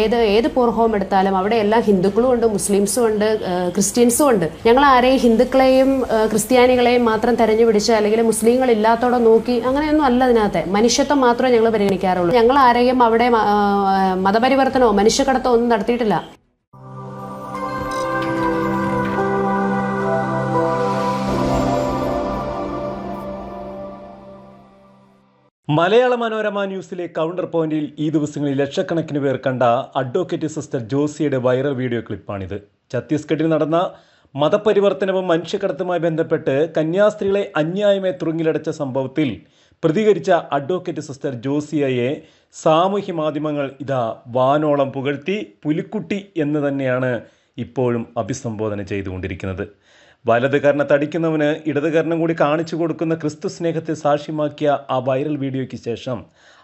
ഏത് ഏത് പോർ ഹോം എടുത്താലും അവിടെ എല്ലാ ഹിന്ദുക്കളും ഉണ്ട് മുസ്ലിംസും ഉണ്ട് ക്രിസ്ത്യൻസും ഉണ്ട്. ഞങ്ങൾ ആരെയും ഹിന്ദുക്കളെയും ക്രിസ്ത്യാനികളെയും മാത്രം തെരഞ്ഞു പിടിച്ച് അല്ലെങ്കിൽ മുസ്ലിങ്ങൾ ഇല്ലാത്തോടെ നോക്കി അങ്ങനെയൊന്നും അല്ല അതിനകത്തെ. മനുഷ്യത്വം മാത്രമേ ഞങ്ങൾ പരിഗണിക്കാറുള്ളൂ. ഞങ്ങൾ ആരെയും അവിടെ മതപരിവർത്തനമോ മനുഷ്യക്കടത്തോ ഒന്നും നടത്തിയിട്ടില്ല. മലയാള മനോരമ ന്യൂസിലെ കൗണ്ടർ പോയിന്റിൽ ഈ ദിവസങ്ങളിൽ ലക്ഷക്കണക്കിന് പേർ കണ്ട അഡ്വക്കേറ്റ് സിസ്റ്റർ ജോസിയുടെ വൈറൽ വീഡിയോ ക്ലിപ്പാണിത് ഛത്തീസ്ഗഡിൽ നടന്ന മതപരിവർത്തനവും മനുഷ്യക്കടത്തുമായി ബന്ധപ്പെട്ട് കന്യാസ്ത്രീകളെ അന്യായമായി തുറങ്ങിലടച്ച സംഭവത്തിൽ പ്രതികരിച്ച അഡ്വക്കേറ്റ് സിസ്റ്റർ ജോസിയയെ സാമൂഹ്യ മാധ്യമങ്ങൾ ഇതാ വാനോളം പുകഴ്ത്തി പുലിക്കുട്ടി എന്ന് തന്നെയാണ് ഇപ്പോഴും അഭിസംബോധന ചെയ്തുകൊണ്ടിരിക്കുന്നത്. വലത് കർണത്തടിക്കുന്നവന് ഇടത് കർണം കൂടി കാണിച്ചു കൊടുക്കുന്ന ക്രിസ്തു സ്നേഹത്തെ സാക്ഷ്യമാക്കിയ ആ വൈറൽ വീഡിയോയ്ക്ക് ശേഷം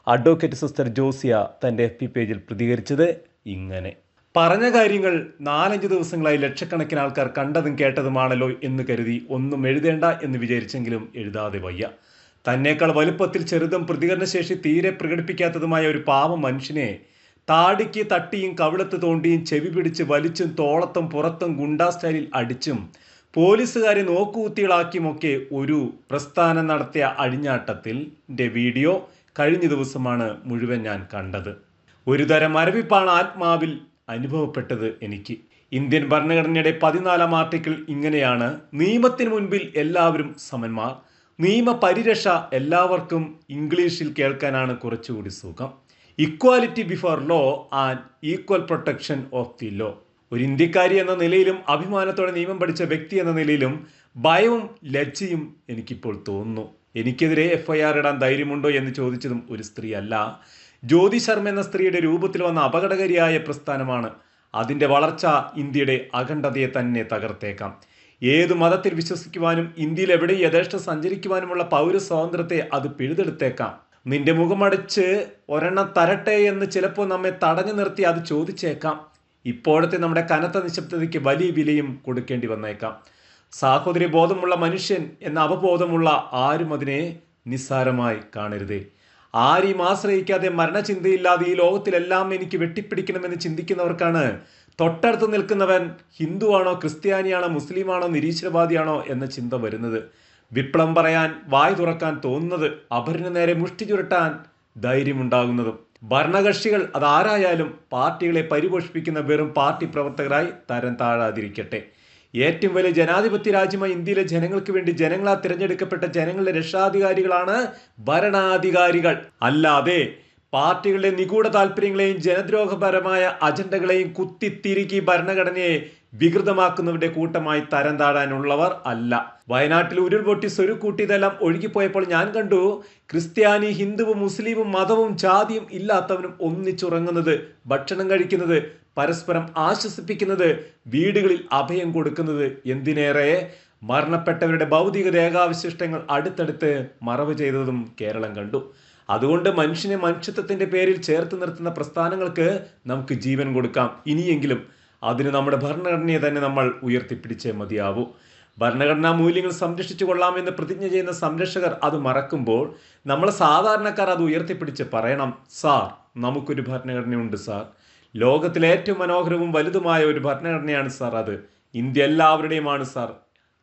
അഡ്വക്കേറ്റ് സിസ്റ്റർ ജോസിയ തന്റെ എഫ് പി പേജിൽ പ്രതികരിച്ചത് ഇങ്ങനെ. പറഞ്ഞ കാര്യങ്ങൾ നാലഞ്ച് ദിവസങ്ങളായി ലക്ഷക്കണക്കിന് ആൾക്കാർ കണ്ടതും കേട്ടതുമാണല്ലോ എന്ന് കരുതി ഒന്നും എഴുതേണ്ട എന്ന് വിചാരിച്ചെങ്കിലും എഴുതാതെ വയ്യ. തന്നേക്കാൾ വലുപ്പത്തിൽ ചെറുതും പ്രതികരണശേഷി തീരെ പ്രകടിപ്പിക്കാത്തതുമായ ഒരു പാവം മനുഷ്യനെ താടിക്ക് തട്ടിയും കവിളത്ത് തോണ്ടിയും ചെവി പിടിച്ച് വലിച്ചും തോളത്തും പുറത്തും ഗുണ്ടാ സ്റ്റൈലിൽ അടിച്ചും പോലീസുകാരെ നോക്കുകുത്തികളാക്കിയുമൊക്കെ ഒരു പ്രസ്ഥാനം നടത്തിയ അഴിഞ്ഞാട്ടത്തിൽ ന്റെ വീഡിയോ കഴിഞ്ഞ ദിവസമാണ് മുഴുവൻ ഞാൻ കണ്ടത്. ഒരുതരം മരവിപ്പാണ് ആത്മാവിൽ അനുഭവപ്പെട്ടത് എനിക്ക്. ഇന്ത്യൻ ഭരണഘടനയുടെ പതിനാലാം ആർട്ടിക്കിൾ ഇങ്ങനെയാണ്. നിയമത്തിന് മുൻപിൽ എല്ലാവരും സമന്മാർ. നിയമപരിരക്ഷ എല്ലാവർക്കും ഇംഗ്ലീഷിൽ കേൾക്കാനാണ് കുറച്ചുകൂടി സുഖം. Equality before law and equal protection of the law ഒരു ഇന്ത്യക്കാരി എന്ന നിലയിലും അഭിമാനത്തോടെ നിയമം പഠിച്ച വ്യക്തി എന്ന നിലയിലും ഭയവും ലജ്ജയും എനിക്കിപ്പോൾ തോന്നുന്നു. എനിക്കെതിരെ എഫ് ഐ ആർ ഇടാൻ ധൈര്യമുണ്ടോ എന്ന് ചോദിച്ചതും ഒരു സ്ത്രീ അല്ല ജ്യോതി ശർമ്മ എന്ന സ്ത്രീയുടെ രൂപത്തിൽ വന്ന അപകടകാരിയായ പ്രസ്ഥാനമാണ്. അതിന്റെ വളർച്ച ഇന്ത്യയുടെ അഖണ്ഡതയെ തന്നെ തകർത്തേക്കാം. ഏത് മതത്തിൽ വിശ്വസിക്കുവാനും ഇന്ത്യയിൽ എവിടെ യഥേഷ്ട സഞ്ചരിക്കുവാനുമുള്ള പൗര സ്വാതന്ത്ര്യത്തെ അത് പിഴുതെടുത്തേക്കാം. നിന്റെ മുഖമടച്ച് ഒരെണ്ണം തരട്ടെ എന്ന് ചിലപ്പോൾ നമ്മെ തടഞ്ഞു നിർത്തി അത് ചോദിച്ചേക്കാം. ഇപ്പോഴത്തെ നമ്മുടെ കനത്ത നിശബ്ദതയ്ക്ക് വലിയ വിലയും കൊടുക്കേണ്ടി വന്നേക്കാം. സാഹോദര്യ ബോധമുള്ള മനുഷ്യൻ എന്ന അവബോധമുള്ള ആരും അതിനെ നിസ്സാരമായി കാണരുതേ. ആരെയും ആശ്രയിക്കാതെ മരണചിന്തയില്ലാതെ ഈ ലോകത്തിലെല്ലാം എനിക്ക് വെട്ടിപ്പിടിക്കണമെന്ന് ചിന്തിക്കുന്നവർക്കാണ് തൊട്ടടുത്ത് നിൽക്കുന്നവൻ ഹിന്ദുവാണോ ക്രിസ്ത്യാനിയാണോ മുസ്ലിമാണോ നിരീശ്വരവാദിയാണോ എന്ന ചിന്ത വരുന്നത്. വിപ്ലവം പറയാൻ വായ് തുറക്കാൻ തോന്നുന്നത് അപരന് നേരെ മുഷ്ടി ചുരുട്ടാൻ ധൈര്യമുണ്ടാകുന്നതും ഭരണകക്ഷികൾ അതാരായാലും പാർട്ടികളെ പരിപോഷിപ്പിക്കുന്ന വെറും പാർട്ടി പ്രവർത്തകരായി തരം താഴാതിരിക്കട്ടെ. ഏറ്റവും വലിയ ജനാധിപത്യ രാജ്യമായ ഇന്ത്യയിലെ ജനങ്ങൾക്ക് വേണ്ടി ജനങ്ങളാൽ തിരഞ്ഞെടുക്കപ്പെട്ട ജനങ്ങളുടെ രക്ഷാധികാരികളാണ് ഭരണാധികാരികൾ. അല്ലാതെ പാർട്ടികളുടെ നിഗൂഢ താല്പര്യങ്ങളെയും ജനദ്രോഹപരമായ അജണ്ടകളെയും കുത്തിത്തിരുക്കി ഭരണഘടനയെ വികൃതമാക്കുന്നവരുടെ കൂട്ടമായി തരം താഴാനുള്ളവർ അല്ല. വയനാട്ടിൽ ഉരുൾപൊട്ടി സ്വരുക്കൂട്ടിയതെല്ലാം ഒഴുകിപ്പോയപ്പോൾ ഞാൻ കണ്ടു ക്രിസ്ത്യാനി ഹിന്ദുവും മുസ്ലിമും മതവും ജാതിയും ഇല്ലാത്തവനും ഒന്നിച്ചുറങ്ങുന്നത് ഭക്ഷണം കഴിക്കുന്നത് പരസ്പരം ആശ്വസിപ്പിക്കുന്നത് വീടുകളിൽ അഭയം കൊടുക്കുന്നത് എന്തിനേറെ? മരണപ്പെട്ടവരുടെ ഭൗതിക രേഖാവശിഷ്ടങ്ങൾ അടുത്തടുത്ത് മറവ് ചെയ്തതും കേരളം കണ്ടു. അതുകൊണ്ട് മനുഷ്യനെ മനുഷ്യത്വത്തിന്റെ പേരിൽ ചേർത്ത് നിർത്തുന്ന പ്രസ്ഥാനങ്ങൾക്ക് നമുക്ക് ജീവൻ കൊടുക്കാം. ഇനിയെങ്കിലും അതിന് നമ്മുടെ ഭരണഘടനയെ തന്നെ നമ്മൾ ഉയർത്തിപ്പിടിച്ചേ മതിയാവൂ. ഭരണഘടനാ മൂല്യങ്ങൾ സംരക്ഷിച്ചു കൊള്ളാമെന്ന് പ്രതിജ്ഞ ചെയ്യുന്ന സംരക്ഷകർ അത് മറക്കുമ്പോൾ നമ്മൾ സാധാരണക്കാർ അത് ഉയർത്തിപ്പിടിച്ച് പറയണം സാർ നമുക്കൊരു ഭരണഘടനയുണ്ട് സാർ. ലോകത്തിലെ ഏറ്റവും മനോഹരവും വലുതുമായ ഒരു ഭരണഘടനയാണ് സാർ അത്. ഇന്ത്യ എല്ലാവരുടെയുമാണ് സാർ.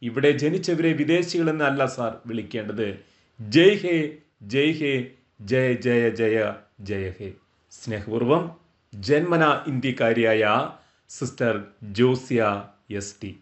ഇവിടെ ജനിച്ചവരെ വിദേശികളെന്നല്ല സാർ വിളിക്കേണ്ടത്. ജയ് ഹേ ജയ് ഹേ ജയ ജയ ജയ ജയ ഹേ. സ്നേഹപൂർവം ജന്മന ഇന്ത്യക്കാരിയായ സിസ്റ്റർ ജോസിയ എസ് ടി.